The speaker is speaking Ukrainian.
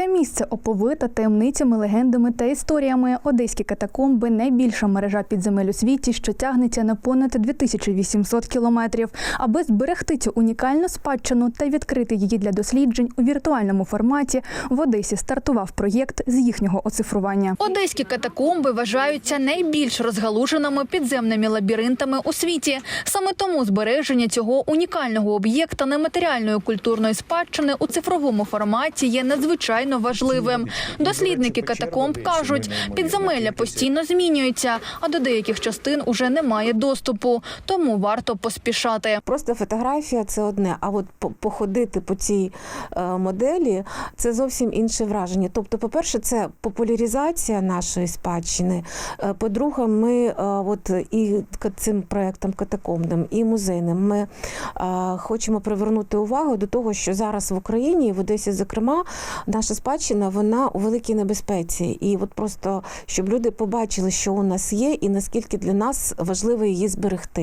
Це місце оповите таємницями, легендами та історіями. Одеські катакомби найбільша мережа підземель у світі, що тягнеться на понад 2800 кілометрів. Аби зберегти цю унікальну спадщину та відкрити її для досліджень у віртуальному форматі, в Одесі стартував проєкт з їхнього оцифрування. Одеські катакомби вважаються найбільш розгалуженими підземними лабіринтами у світі. Саме тому збереження цього унікального об'єкта нематеріальної культурної спадщини у цифровому форматі є надзвичайно важливим. Дослідники катакомб кажуть, підземелля постійно змінюються, а до деяких частин уже немає доступу, тому варто поспішати. Просто фотографія це одне, а от походити по цій е, моделі це зовсім інше враження. Тобто, по-перше, це популяризація нашої спадщини. Е, По-друге, ми е, от і цим проектом катакомбним, і музейним ми хочемо привернути увагу до того, що зараз в Україні, і в Одесі, зокрема, наша спадщина вона у великій небезпеці. І от просто щоб люди побачили, що у нас є, і наскільки для нас важливо її зберегти.